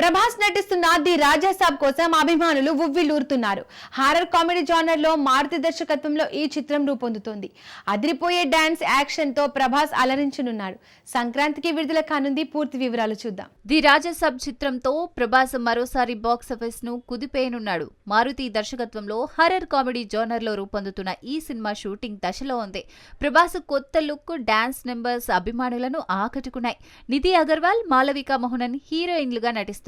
ప్రభాస్ నటిస్తున్న ది రాజాసాబ్ కోసం అభిమానులు ఉవ్విలూరుతున్నారు హారర్ కామెడీ జానర్లో మారుతి దర్శకత్వంలో ఈ చిత్రం రూపొందుతోంది. అదిరిపోయే డాన్స్ యాక్షన్తో ప్రభాస్ అలరించనున్నాడు. సంక్రాంతికి విడుదల కానుంది పూర్తి వివరాలు చూద్దాం. ది రాజసబ్ చిత్రంతో ప్రభాస్ మరోసారి బాక్స్ ఆఫీస్ను కుదిపేయనున్నాడు. మారుతి దర్శకత్వంలో హారర్ కామెడీ జోనర్లో రూపొందుతున్న ఈ సినిమా షూటింగ్ దశలో ఉంది. ప్రభాస్ కొత్త లుక్ డాన్స్ నెంబర్స్ అభిమానులను ఆకట్టుకున్నాయి. నిధి అగర్వాల్ మాలవిక మోహనన్ హీరోయిన్లుగా నటిస్తున్నారు.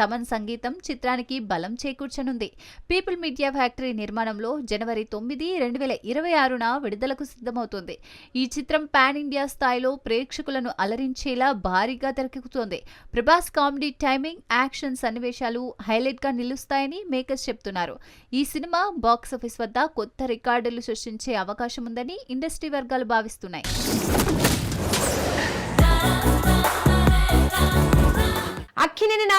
తమన్ సంగీతం చిత్రానికి బలం చేకూర్చనుంది. పీపుల్ మీడియా ఫ్యాక్టరీ నిర్మాణంలో జనవరి తొమ్మిది రెండు వేల ఇరవై ఆరున విడుదలకు సిద్ధమవుతుంది. ఈ చిత్రం పాన్ ఇండియా స్థాయిలో ప్రేక్షకులను అలరించేలా భారీగా తెరకెక్కుతోంది. ప్రభాస్ కామెడీ టైమింగ్ యాక్షన్ సన్నివేశాలు హైలైట్గా నిలుస్తాయని మేకర్స్ చెప్తున్నారు. ఈ సినిమా బాక్స్ ఆఫీస్ వద్ద కొత్త రికార్డులు సృష్టించే అవకాశం ఉందని ఇండస్ట్రీ వర్గాలు భావిస్తున్నాయి.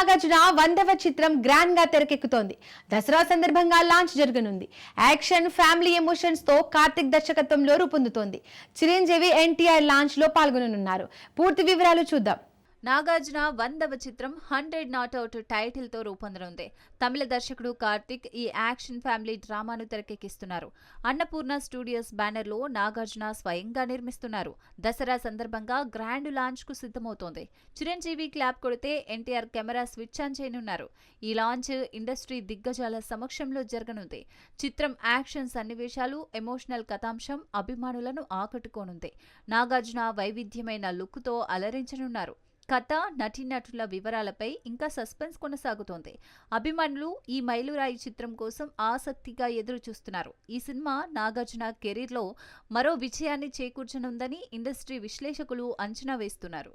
నాగార్జున వందవ చిత్రం గ్రాండ్గా తెరకెక్కుతోంది. దసరా సందర్భంగా లాంచ్ జరగనుంది. యాక్షన్ ఫ్యామిలీ ఎమోషన్స్తో కార్తిక్ దర్శకత్వంలో రూపొందుతోంది. చిరంజీవి ఎన్టీఆర్ లాంచ్లో పాల్గొననున్నారు. పూర్తి వివరాలు చూద్దాం. నాగార్జున వందవ చిత్రం హండ్రెడ్ నాట్ అవుట్ టైటిల్తో రూపొందనుంది. తమిళ దర్శకుడు కార్తిక్ ఈ యాక్షన్ ఫ్యామిలీ డ్రామాను తెరకెక్కిస్తున్నారు. అన్నపూర్ణ స్టూడియోస్ బ్యానర్లో నాగార్జున స్వయంగా నిర్మిస్తున్నారు. దసరా సందర్భంగా గ్రాండ్ లాంచ్కు సిద్ధమవుతోంది. చిరంజీవి క్లాప్ కొడితే ఎన్టీఆర్ కెమెరా స్విచ్ ఆన్ చేయనున్నారు. ఈ లాంచ్ ఇండస్ట్రీ దిగ్గజాల సమక్షంలో జరగనుంది. చిత్రం యాక్షన్ సన్నివేశాలు ఎమోషనల్ కథాంశం అభిమానులను ఆకట్టుకోనుంది. నాగార్జున వైవిధ్యమైన లుక్తో అలరించనున్నారు. కథ నటీనటుల వివరాలపై ఇంకా సస్పెన్స్ కొనసాగుతోంది. అభిమానులు ఈ మైలురాయి చిత్రం కోసం ఆసక్తిగా ఎదురు చూస్తున్నారు ఈ సినిమా నాగార్జున కెరీర్లో మరో విజయాన్ని చేకూర్చనుందని ఇండస్ట్రీ విశ్లేషకులు అంచనా వేస్తున్నారు.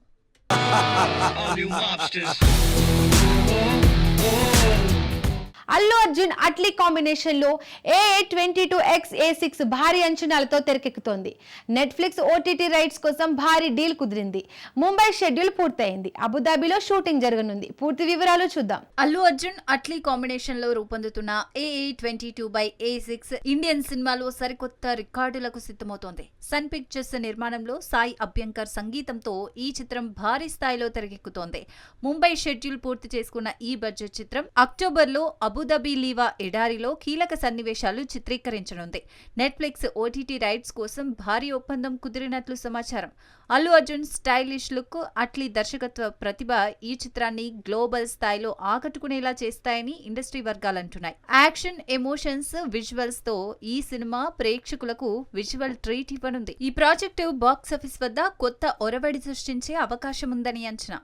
అల్లు అర్జున్ అట్లీ కాంబినేషన్లో A twenty two X A six భారీ అంచనాలతో తెరకెక్కుతోంది. నెట్ఫ్లిక్స్ ఓటీటీ రైట్స్ కోసం భారీ డీల్ కుదిరింది. ముంబై షెడ్యూల్ పూర్తయింది. అబుదాబిలో షూటింగ్ జరగనుంది. పూర్తి వివరాలు చూద్దాం. అల్లు అర్జున్ అట్లీ కాంబినేషన్లో రూపొందుతున్న AA twenty two by A six Indian సినిమాలో సరికొత్త రికార్డులకు సిద్ధమవుతోంది. సన్ పిక్చర్స్ నిర్మాణంలో సాయి అభ్యంకర్ సంగీతంతో ఈ చిత్రం భారీ స్థాయిలో తెరకెక్కుతోంది. ముంబై షెడ్యూల్ పూర్తి చేసుకున్న ఈ బడ్జెట్ చిత్రం అక్టోబర్లో అబుదాబి లీవా ఎడారిలో కీలక సన్నివేశాలు చిత్రీకరించనుంది. నెట్ఫ్లిక్స్ ఓటీటీ రైట్స్ కోసం భారీ ఒప్పందం కుదిరినట్లు సమాచారం. అల్లు అర్జున్ స్టైలిష్ లుక్ అట్లీ దర్శకత్వ ప్రతిభ ఈ చిత్రాన్ని గ్లోబల్ స్థాయిలో ఆకట్టుకునేలా చేస్తాయని ఇండస్ట్రీ వర్గాలు అంటున్నాయి యాక్షన్ ఎమోషన్స్ విజువల్స్తో ఈ సినిమా ప్రేక్షకులకు విజువల్ ట్రీట్ ఇవ్వనుంది. ఈ ప్రాజెక్టు బాక్స్ ఆఫీస్ వద్ద కొత్త ఒరవడి సృష్టించే అవకాశం ఉందని అంచనా.